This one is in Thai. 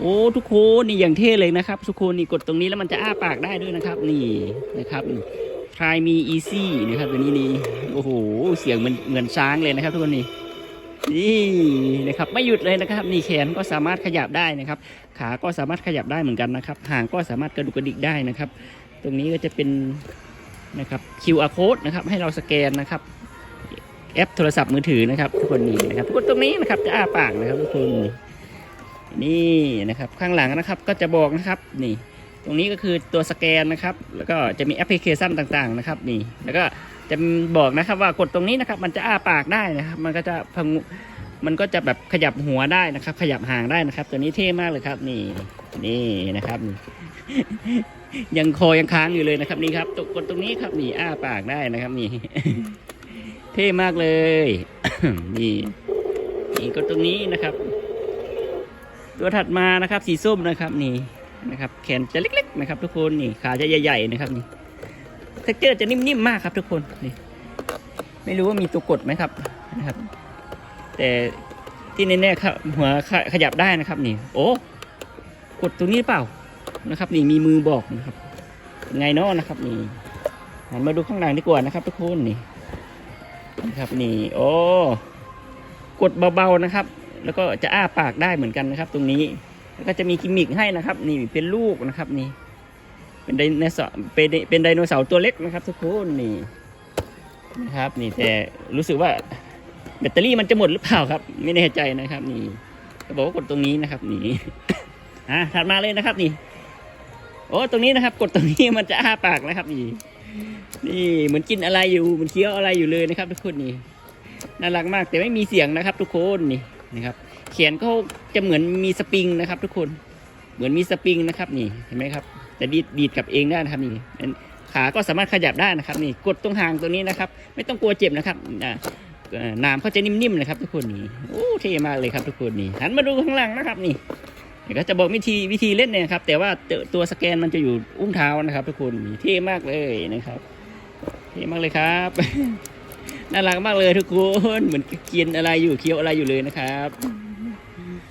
โอ้ทุกคนนี่อย่างเท่เลยนะครับ ทุกคนนี่กดตรงนี้แล้วมันจะอ้าปากได้ด้วยนะครับ นี่นะครับ try me easy นะครับตัวนี้นี่โอ้โหเสียงมันเหมือนช้างเลยนะครับ ทุกคนนี่นี่นะครับไม่หยุดเลยนะครับ นี่แขนก็สามารถขยับได้นะครับ ขาก็สามารถขยับได้เหมือนกันนะครับหางก็สามารถกระดุกกระดิกได้นะครับ ตรงนี้ก็จะเป็นนะครับ QR code นะครับ ให้เราสแกนนะครับ แอปโทรศัพท์มือถือนะครับ ทุกคนนี่นะครับกดตรงนี้นะครับจะอ้าปากนะครับทุกคน นี่นะครับข้างหลังนะครับก็จะบอกนะครับนี่ ตรงนี้ก็คือตัวสแกนนะครับ แล้วก็จะมีแอปพลิเคชันต่างๆนะครับนี่แล้วก็จะบอกนะครับว่ากดตรงนี้นะครับ มันจะอ้าปากได้นะครับมันก็จะพงุมันก็จะแบบขยับหัวได้นะครับ ขยับหางได้นะครับ ตัวนี้เท่มากเลยครับนี่นี่นะครับ ยังคอยังค้างอยู่เลยนะครับนี่ครับตกดตรงนี้ครับนี่อ้าปากได้นะครับนี่เท่มากเลย นี่นี่กดตรงนี้นะครับ ตัวถัดมานะครับสีส้มนะครับนี่นะครับ แขนจะเล็กๆนะครับ ทุกคนนี่ขาจะใหญ่ๆนะครับนี่เท็กเจอร์จะนิ่มๆมากครับ ทุกคนนี่ไม่รู้ว่ามีตัวกดไหมครับนะครับ แต่ที่แน่ๆครับหัวขขยับได้นะครับนี่ โอ้กดตรงนี้หรือเปล่านะครับ นี่มีมือบอกนะครับไงเนาะนะครับ นี่หันมาดูข้างหลังดีกว่านะครับ ทุกคนนี่นะครับนี่ โอ้กดเบาๆนะครับ แล้วก็จะอ้าปากได้เหมือนกันนะครับ ตรงนี้ แล้วก็จะมีกิมมิกให้นะครับ นี่เป็นลูกนะครับนี่ เป็นไดโนเสาร์เป็นเป็นไดโนเสาร์ตัวเล็กนะครับ ทุกคนนี่นะครับ นี่แต่รู้สึกว่าแบตเตอรี่มันจะหมดหรือเปล่าครับ ไม่แน่ใจนะครับ นี่ก็บอกว่ากดตรงนี้นะครับ นี่อะถัดมาเลยนะครับ นี่ โอ้ตรงนี้นะครับ กดตรงนี้มันจะอ้าปากนะครับ นี่ นี่เหมือนกินอะไรอยู่เหมือนเคี้ยวอะไรอยู่เลยนะครับ ทุกคนนี่น่ารักมากแต่ไม่มีเสียงนะครับ ทุกคนนี่ นะครับเขียนเขาจะเหมือนมีสปริงนะครับ ทุกคนเหมือนมีสปริงนะครับนี่เห็นไหมครับแต่ดีดดีดกับเองได้นะครับนี่ขาก็สามารถขยับได้นะครับ นี่กดตรงหางตรงนี้นะครับ ไม่ต้องกลัวเจ็บนะครับอ่าน้ำเขาจะนิ่มๆนะครับทุกคนนี่โอ้เท่มากเลยครับทุกคนนี่หันมาดูข้างหลังนะครับนี่เดี๋ยวก็จะบอกวิธีวิธีเล่นเนี่ยครับ แต่ว่าตัวตัวสแกนมันจะอยู่อุ้งเท้านะครับ ทุกคนนี่เท่มากเลยนะครับ เท่มากเลยครับ น่ารักมากเลยทุกคน เหมือนกินอะไรอยู่เคี้ยวอะไรอยู่เลยนะครับ